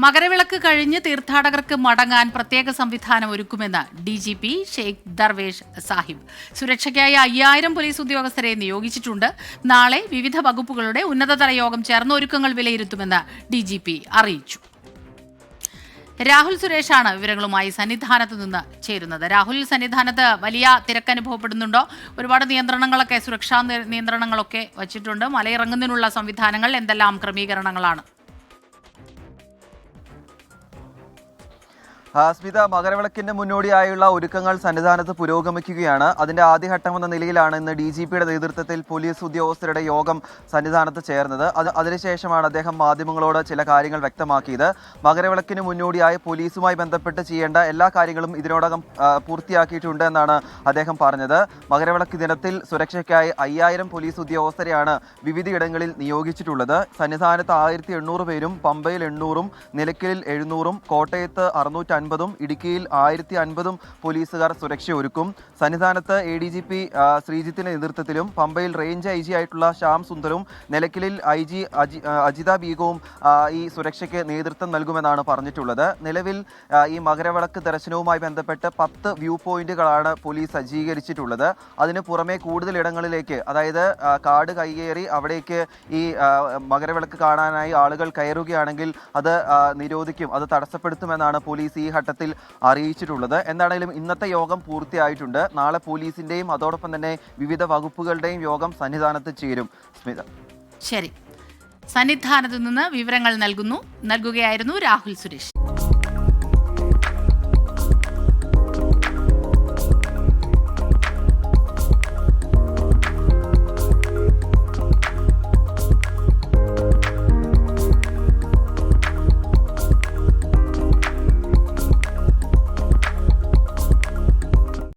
മകരവിളക്ക് കഴിഞ്ഞ് തീർത്ഥാടകർക്ക് മടങ്ങാൻ പ്രത്യേക സംവിധാനം ഒരുക്കുമെന്ന് D G P Shaikh Darvesh Saheb. സുരക്ഷയ്ക്കായി അയ്യായിരം പോലീസ് ഉദ്യോഗസ്ഥരെ നിയോഗിച്ചിട്ടുണ്ട്. നാളെ വിവിധ വകുപ്പുകളുടെ ഉന്നതതല യോഗം ചേർന്ന് ഒരുക്കങ്ങൾ വിലയിരുത്തുമെന്ന് ഡി ജി പി അറിയിച്ചു. രാഹുൽ സുരേഷാണ് വിവരങ്ങളുമായി സന്നിധാനത്ത് നിന്ന് ചേരുന്നത്. രാഹുൽ സന്നിധാനത്ത് വലിയ തിരക്ക് അനുഭവപ്പെടുന്നുണ്ടോ ഒരുപാട് നിയന്ത്രണങ്ങളൊക്കെ സുരക്ഷാ നിയന്ത്രണങ്ങളൊക്കെ വച്ചിട്ടുണ്ട്. മലയിറങ്ങുന്നതിനുള്ള സംവിധാനങ്ങൾ എന്തെല്ലാം ക്രമീകരണങ്ങളാണ്? സ്മിത മകരവിളക്കിന്റെ മുന്നോടിയായുള്ള ഒരുക്കങ്ങൾ സന്നിധാനത്ത് പുരോഗമിക്കുകയാണ്. അതിന്റെ ആദ്യഘട്ടം എന്ന നിലയിലാണ് ഇന്ന് ഡി ജി പിയുടെ നേതൃത്വത്തിൽ പോലീസ് ഉദ്യോഗസ്ഥരുടെ യോഗം സന്നിധാനത്ത് ചേർന്നത്. അത് അതിനുശേഷമാണ് അദ്ദേഹം മാധ്യമങ്ങളോട് ചില കാര്യങ്ങൾ വ്യക്തമാക്കിയത്. മകരവിളക്കിന് മുന്നോടിയായി പോലീസുമായി ബന്ധപ്പെട്ട് ചെയ്യേണ്ട എല്ലാ കാര്യങ്ങളും ഇതിനോടകം പൂർത്തിയാക്കിയിട്ടുണ്ട് എന്നാണ് അദ്ദേഹം പറഞ്ഞത്. മകരവിളക്ക് ദിനത്തിൽ സുരക്ഷയ്ക്കായി അയ്യായിരം പോലീസ് ഉദ്യോഗസ്ഥരെയാണ് വിവിധയിടങ്ങളിൽ നിയോഗിച്ചിട്ടുള്ളത്. സന്നിധാനത്ത് ആയിരത്തി എണ്ണൂറ് പേരും പമ്പയിൽ എണ്ണൂറും നിലയ്ക്കലിൽ എഴുന്നൂറും കോട്ടയത്ത് അറുന്നൂറ്റി അൻപതും ഇടുക്കിയിൽ ആയിരത്തി അൻപതും പോലീസുകാർ സുരക്ഷ ഒരുക്കും സന്നിധാനത്ത് എ ഡി ജി പി ശ്രീജിത്തിന്റെ നേതൃത്വത്തിലും പമ്പയിൽ റേഞ്ച് ഐ ജി ആയിട്ടുള്ള ശ്യാം സുന്ദറും നിലയ്ക്കലിൽ ഐ ജി അജി അജിത ബീഗവും ഈ സുരക്ഷയ്ക്ക് നേതൃത്വം നൽകുമെന്നാണ് പറഞ്ഞിട്ടുള്ളത്. നിലവിൽ ഈ മകരവിളക്ക് ദർശനവുമായി ബന്ധപ്പെട്ട് പത്ത് വ്യൂ പോയിന്റുകളാണ് പോലീസ് സജ്ജീകരിച്ചിട്ടുള്ളത്. അതിന് പുറമെ കൂടുതൽ ഇടങ്ങളിലേക്ക് അതായത് കാട് കയ്യേറി അവിടേക്ക് ഈ മകരവിളക്ക് കാണാനായി ആളുകൾ കയറുകയാണെങ്കിൽ അത് നിരോധിക്കും അത് തടസ്സപ്പെടുത്തുമെന്നാണ് പോലീസ് ഈ ഘട്ടത്തിൽ അറിയിച്ചിട്ടുള്ളത്. എന്താണെങ്കിലും ഇന്നത്തെ യോഗം പൂർത്തിയായിട്ടുണ്ട്. നാളെ പോലീസിന്റെയും അതോടൊപ്പം തന്നെ വിവിധ വകുപ്പുകളുടെയും യോഗം സന്നിധാനത്ത് ചേരും. സ്മിത. ശരി. സന്നിധാനത്ത് നിന്ന് വിവരങ്ങൾ നൽകുന്നു. നൽകുകയായിരുന്നു രാഹുൽ സുരേഷ്.